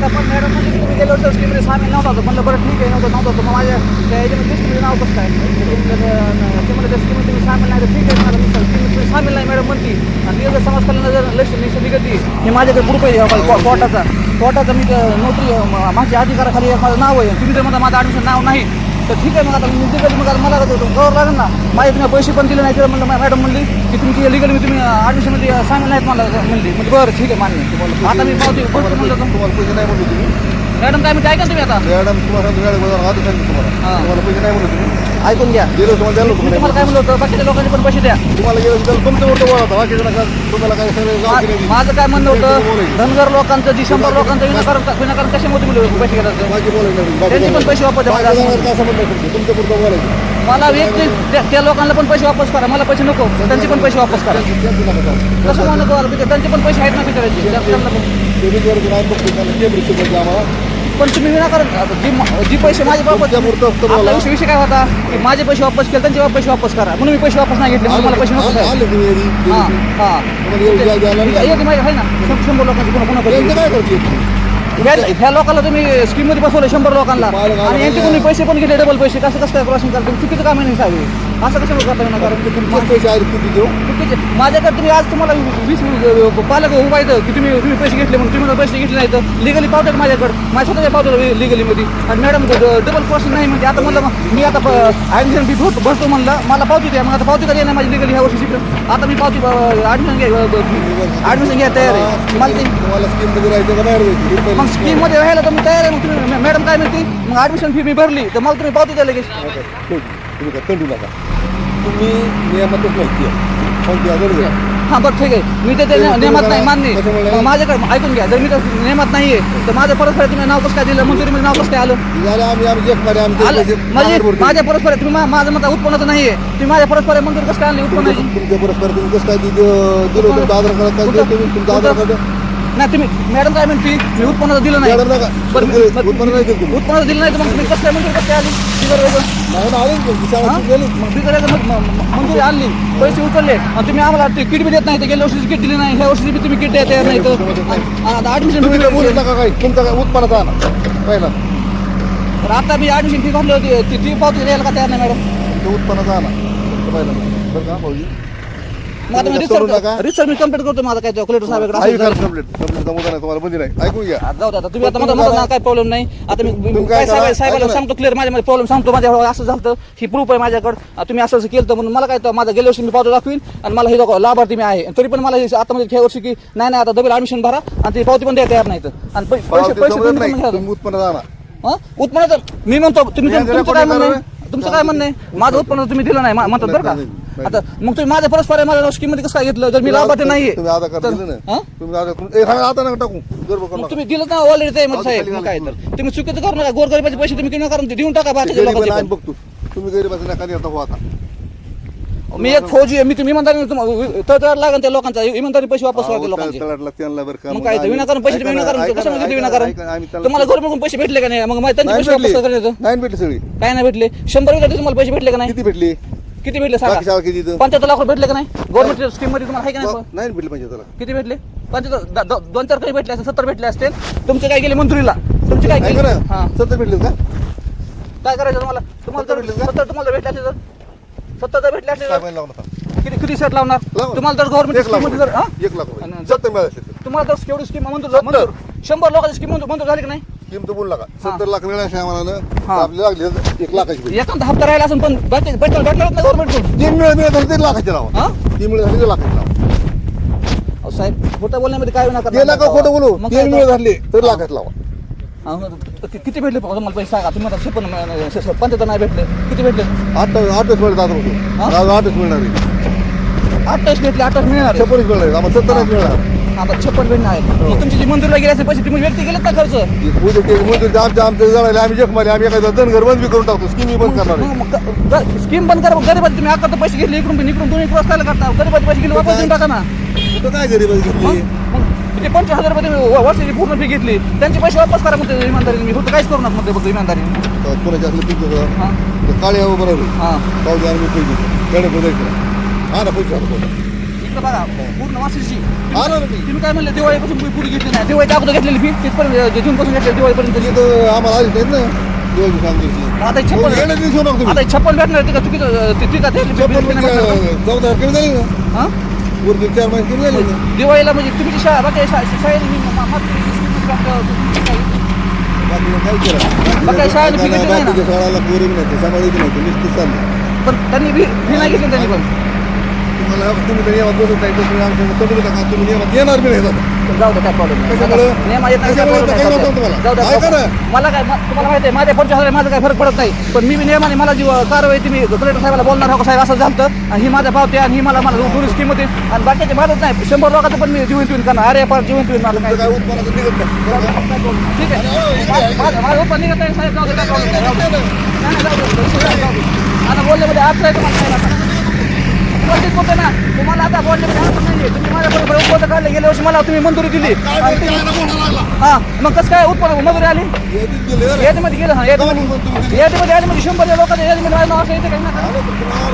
आता पण मॅडम म्हणजे तुम्ही गेलो होतं स्कीममध्ये सामील नव्हता तर म्हणलं बरं ठीक आहे नव्हतं नव्हतं तर मग माझ्या त्या याच्यामध्ये लिस्टमध्ये नाव कसं काय? ते म्हणलं त्या स्कीममध्ये तुम्ही सामील नाही. तर ठीक आहे मला तुम्ही सामील नाही मॅडम म्हणती. आणि ती जर समाज कल्याण जर लक्ष लिस्ट निघती हे माझ्याकडे ग्रुप आहे को- कोर्टाचा. कोर्टाचा मी नोकरी माझ्या अधिकाराखाली माझं नाव आहे. तुम्ही जर म्हणता माझं ॲडमिशन नाव नाही. तर ठीक आहे मग आता मी लिगली मग आता मला गौरव लागेल ना? माझे तुम्ही पैसे पण दिले नाही तर म्हणलं मॅडम म्हणली की तुमची लिगली तुम्ही ॲडमिशनमध्ये सामील नाहीत मला म्हणली म्हणजे बरं ठीक आहे मान्य आता मी पावती म्हणलं. तुम्हाला पैसे नाही म्हणलो तुम्ही. मॅडम काय म्हणते ऐका तुम्ही आता? मॅडम तुम्हाला. हा. तुम्हाला पैसे नाही म्हणलो तुम्ही. ऐकून घ्या गेलो तुम्हाला द्यायला मी तुम्हाला काय म्हणलं होतं बाकीच्या लोकांनी पण पैसे द्या तुम्हाला गेलं त्याला तुमचं मोठं बोला होता बाकी नका तुम्हाला काय सगळं गाव माझं काय म्हणणं. होतं धनगर लोकांचं जी शंभर लोकांचं विनाकारण विनाकारण कशामध्ये मुलं पैसे घेतात बाकी बोलायचं नाही. बाकी त्यांचे पण पैसे वापस द्या. बाकी जणांना काय संबंध नाही तुमचं. तुमचं पुरतं बोलायचं मला व्यक्ती त्या- त्या लोकांना पण पैसे वापस करा मला पैसे नको त्यांचे पण पैसे वापस करा त्यांचं- त्यांचं नका सांगू. कसं म्हणून नको आलं? त्यांचे पण पैसे आहेत ना त्यांना पण- ते बघतो, त्यांना आम्हाला पण तुम्ही विनाकारण जी जी पैसे माझे वापस तुमच्या पुरतं फक्त आपला बोला. विषय विषय काय होता? की माझे पैसे वापस केले त्यांचे पैसे वापस करा. म्हणून मी पैसे वापस नाही घेतले म्हणून मला पैसे नको आले- आले तुम्ही येरी, येरी. हां हां. तुम्हाला येऊ द्या- द्यायला नाही. एक माहिती आहे ना? शं- शंभर लोकांची काय करते? ह्या- ह्या लोकांना तुम्ही स्कीममध्ये बसवलं शंभर लोकांना. आणि यांचे. कोणी पैसे पण घेतले डबल पैसे. कसं कसं काय क्रॉसिंग करतो? चुकीचं काम नाही साहेब? असं कसं करता येणार? कारण की तुमचे पैसे आहेत किती देऊ? चुकीचे माझ्याकडे तुम्ही आज तुम्हाला वीस पालक उभा येतं की तुम्ही तुम्ही पैसे घेतले म्हणून तुम्ही मला पैसे घेतले नाही तर लिगली पावतात माझ्याकडे. माझ्या स्वतःच्या पावतात लिगली मध्ये. आणि मॅडम डबल क्रॉसिंग नाही म्हणजे आता म्हणलं मी आता ॲडमिशन फी भरतो भरतो म्हणलं. मला पावती द्या. मग आता पावती कधी येणार माझी लिगली ह्या वर्षी आता मी पावती ॲडमिशन घ्या ॲडमिशन घ्या तयार आहे. मला ते तुम्हाला स्कीममध्ये राहायचं का बाहेर? हे मग पहिले स्कीममध्ये राहायला तर मी तयार आहे. मग तुम्ही मॅडम काय म्हणते मग ऍडमिशन फी मी भरली. तर मला तुम्ही पावती द्या लगेच. नका. ठेव. तुम्ही काय तंडू नका. तुम्ही नियमातच माहिती आहे. कोणती गरज आहे हा बरं ठीक आहे. मी तर ते नियमात. नाही मान्य. त्याच्यामुळे- माझ्याकडे ऐकून घ्या. जर मी तर नियमात नाहीये तर माझ्या परस्पर तुम्ही नाव कसं काय दिलं? मंजुरीमध्ये नाव कसं काय आलं? झालं आम्ही आम्ही जगमध्ये आम्ही आलं. पैसे म्हणजे भरतो. माझ्या परस्पर तुम्ही मा- माझं मत उत्पन्नाचं नाहीये. तुम्ही माझ्या परस्पर मंजुरी कसं काय आणली? उत्पन्नाची तुमच्या परस्पर तुम्ही कसं काय दिलं दिलं तुमचं आधार कार्ड काय दिलं तुम्ही तुमचं आधार कार्ड? नाही तुम्ही मॅडम काय म्हणते मी उत्पन्नाचं दिलं नाही. मॅडम नका. बरं मी- उत्पन्न- उत्पन्न नाही दिलं तुम्ही. दिलं नाही तर मग तुम्ही कसं काय मंजुरी कसं काय आली? बिगर वेगळं. ना, आले ना हा? मग बिगर वेगळं मग- मग- मग मंजुरी आणली. पैसे उचलले. आणि तुम्ही आम्हाला ते किट बी देत नाही तर गेल्या वर्षी किट दिली नाही. ह्या वर्षी बी तुम्ही किट तयार नाही तर आता ऍडमिशन तुम्ही काय बोलू नका काय तुमचं काय उत्पन्नाचा आणा पहिला. तर आता मी ऍडमिशन फी भरली होती. ती ती पावती द्यायला का तयार नाही मॅडम? तुमचं उत्पन्नाचा आणा तुमचं पहिला. बरं का भाऊजी? मग आता मी तुम्ही करू रिसर्च नका. रिसर्च मी कंप्लीट करतो माझा काय कलेक्टर साहेबाकडे आई असं करा कंप्लीट कंप्लीटचा मुद्दा नाही तुम्हाला बंदी नाही ऐकून घ्या आता जाऊ दे आता तुम्ही आता माझा. माझा काय प्रॉब्लेम नाही आता मी तुम्ही काय काय करा, साहेब साहेबाला ऐका ना. सांगतो क्लिअर माझ्या प्रॉब्लेम सांगतो माझ्या असं झालं ही प्रूफ आहे माझ्याकडे तुम्ही असं असं केलं म्हणून मला काय तर माझा गेल्या वर्षी मी पावती दाखवीन आणि मला हे दाखवा लाभार्थी मी आहे तरी पण मला हे आता म्हणजे ह्या वर्षी की नाही नाही आता डबल ऍडमिशन भरा आणि ती पावती पण द्या तयार नाही तर आणि पै- पैसे पावती पैसे तुम्ही नाही. तुम्ही उत्पन्न हं? उत्पन्नाचं मी म्हणतो तुम्ही तुमचं काय म्हणणं आहे? तुमचं काय म्हणणं आहे माझं उत्पन्न तुम्ही दिलं नाही मा- म्हणतात बरं का. आता मग तुम्ही माझ्या परस्पर आहे, माझ्या स्कीममध्ये कसं काय घेतलं? जर मी लाभार्थी नाहीये तुम्ही आधार कार्ड तर- दिलं ना? तुम्ही आधार कार्ड ए, सांगा आता नका टाकू. गर्व करू मग नका. तुम्ही दिलं ना ऑलरेडी ते मध्ये साहेब मग काय तर. तुम्ही चुकीचं करू नका. गोरगरिबाचे पैसे तुम्ही किंवा करून देऊन टाका बाकीच्या गरीब लोकांचे आहे, पण. बघतो. तुम्ही गरीबाचं नका देता हो आता. मी एक फौजी आहे मी तुम्ही इमानदारी तळतळ लागेल त्या लोकांचा. इमानदारी पैसे वापस लोकांचे. त्यांना बरं का मग काय तर आम्ही- विनाकारण पैसे तुम्ही ऐका ना, विनाकारण ऐका कशाला ना, देते ऐका ना, विनाकारण? ऐका ना, आम्ही त्याला- तुम्हाला गव्हर्नमेंटकडून पैसे भेटले का नाही? मग मा- त्यांचे नाही पैसे वापस भेटली. करायचं नाही भेटली सगळी. काय नाही भेटले? शंभर विद्यार्थी तुम्हाला पैसे भेटले का नाही? किती भेटली? किती भेटले सांगा? किती इथं? पंच्याहत्तर लाख रुपये भेटले का नाही? गव्हर्नमेंट स्कीममध्ये तुम्हाला आहे का नाही नाही भेटली पाहिजे त्याला किती भेटले? पंच्याहत्तर द- द- दोन चार काही भेटले असतील सत्तर भेटले असतील. तुमचे काय गेले मंजुरीला? तुमचे काय ऐका गेले ना हा. सत्तर भेटले का? काय करायचं तुम्हाला? तुम्हाला सत्तर जर भेटले का? सत्तर तुम्हाला भेटले असते तर? सत्तर जर भेटले असते काय तर? महिना लागला होता? किती किती सेट लावणार? लावा. तुम्हाला जर गव्हर्नमेंट एक लाख जर हा? रुपये. एक लाख रुपये. आणि- सत्तर मिळाले तुम्हाला जर केवढी स्कीम मंजूर सत्तर. मंजूर शंभर लोकांची स्कीम मंजूर मंजूर झाली की नाही? स्कीम तर बोलला का? सत्तर लाख मिळाले आम्हाला. हा. आपल्याला लागले एक लाखाची. एखादा हप्ता राहिला असेल पण भेटले भेटलं भेटलं ना गव्हर्नमेंट तीन मिळत मिळत झाले तरी लाखाचे लावा. हा? तीन मिळत झाले लाखाचे लावा. अहो, साहेब खोटं बोलण्यामध्ये काय नका ते नका खोटं बोलू? मग काय तीन? मिळत झाले तरी लाखाचे लावा. कि- किती भेटले? तुम्हाला पैसे सांगा. तुम्ही आता छप्पन पंच्याहत्तर नाही भेटले. किती भेटले? अठ्ठावीस अठ्ठावीस मिळत आता हा? होतो अठ्ठावीस मिळणार आहे. अठ्ठावीस भेटले अठ्ठावीस मिळणार आहे. छप्पनच मिळणार आहे. आम्हाला सत्तरच मिळणार आता छप्पन भेटणार आहे मग तुमची जी मंजुरीला गेले असेल पैसे तुम्ही व्यक्ती गेलेत ना खर्च उद्या ते मजूर आमच्या आमच्या जळाले आम्ही जग मारे आम्ही एखादा धनगर बंद बी करून टाकतो स्कीम बंद करणार आहे. स्कीम बंद करा गरीबाचे तुम्ही आता पैसे घेतले इकडून पण इकडून दोन्ही क्रॉस करायला करता गरीबाचे पैसे घेतले वापस देऊन टाका ना कुठं काय गरीब मग घेतली मग किती पंचवीस हजार रुपये तुम्ही व- वर्षाची पूर्ण फी घेतली त्यांचे पैसे वापस करा म्हणते इमानदारीने मी फक्त काहीच करू नका म्हणते फक्त इमानदारीने कोणाच्या असलं पिक हां काळे आहे बरोबर हां आणि मी पैसे बघायचं हा ना पैसे आला इकडे बघा पूर्ण ना तुम्ही काय म्हणले दिवाळीपासून मी पुढे घेतली नाही. दिवाळीच्या अगोदर घेतलेली फी तिथपर्यंत जूनपासून घेतली दिवाळीपर्यंत तिथे आम्हाला नाहीत ना आता छप्पन येणं तुम्ही. आता छप्पन भेटणार ते का चुकीचं ते ठीक आहे ते चप्पल म्हणजे चौदा कमी झाली ना? हां? वरती चार महिने कमी झाली ना? दिवाळीला म्हणजे तुमची शाळा शाळेने मी मा- माफ केली, वीस मिनिटं काम बाकी काय केलं? मग काय शाळेला फी घेतली नाही ना? बाकीच्या शाळाला पोरं बी नाही सांभाळायची नाही ते नुसतं चाललं. पण त्यांनी फी फी नाही घेतली त्यांनी पण. तुम्हाला तुम्ही तर नियमात बसत नाही तुम्ही आमच्या तुम्ही नियमात येणार बी नाही. पण जाऊ दे काय प्रॉब्लेम नाही कशामुळं? काय कशामुळं? काय नाही. म्हणतो तुम्हाला? ना. मला काय म- तुम्हाला माहिती आहे माझ्या पंचवीस हजार माझा काय फरक पडत नाही पण मी बी नियमाने मला जी कारवाई तुम्ही कलेक्टर साहेबाला बोलणार हो साहेब असं झालं आणि ही माझ्या पावते आणि ही मला मला टुरिस्ट स्कीम होती आणि बाकीचे माझंच नाही शंभर लोकांचं पण मी जीवन तुन करणार अरे पण जीवन मला तुमचं काय काय उत्पन्नाचं निघत नाही ठीक आहे माझं माझं उत्पन्न निघत नाही साहेब जाऊ दे काय problem नाही. जाऊ दे. नाही, नाही, जाऊ दे. आता बोलण्यामध्ये अर्थ आहे तुम्हाला काय आता? उपस्थित होते ना तुम्हाला आता नाही तुम्ही माझ्याबरोबर उपवास काढले गेल्या वर्षी मला तुम्ही मंजुरी दिली. हा मग कसं काय उत्पन्न मंजुरी आली. यादीमध्ये गेलं हा यादीमध्ये यादीमध्ये यादीमध्ये शंभर लोकांच्या यादीमध्ये माझं नाव असं येते काही आलं आले.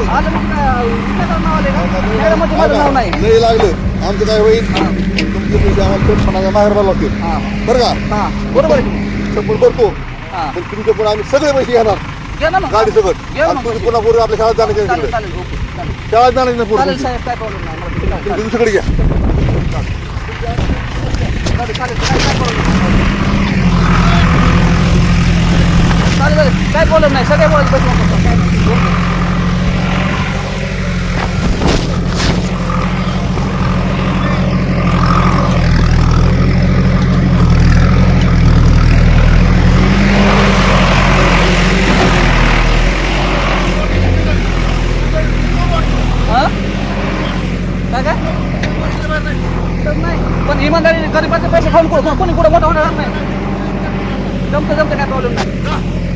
आलं म्हणजे नाव आले का यादीमध्ये माझं नाव नाही. लागलं. आमचं काय होईल? तुमचे पैसे आम्हाला पेन्शनाचा बाहेर भरावं लागतील. हा. बरं का? हा. बरोबर आहे. शंभर भरतो पण तुमचे पण आम्ही सगळे पैसे घेणार. घ्या ना मग गाडी सगळं आणि मग तुम्ही. पुन्हा आपल्या शाळेत जाण्याचे चालेल तिकडे चालेल ओके चालेल शाळेत चालेल साहेब काय प्रॉब्लेम नाही मला ठीक आहे. दुसरीकडे घ्या चालेल चालेल काय चालेल चालेल काय प्रॉब्लेम नाही सगळे. काय नाही. ओके. हा? काय काय तर नाही पण इमानदारी गरीबाचे पैसे खाऊन कोण- कोणी कुठं मोठा होणार नाही. जमतं जमतं काय प्रॉब्लेम नाही.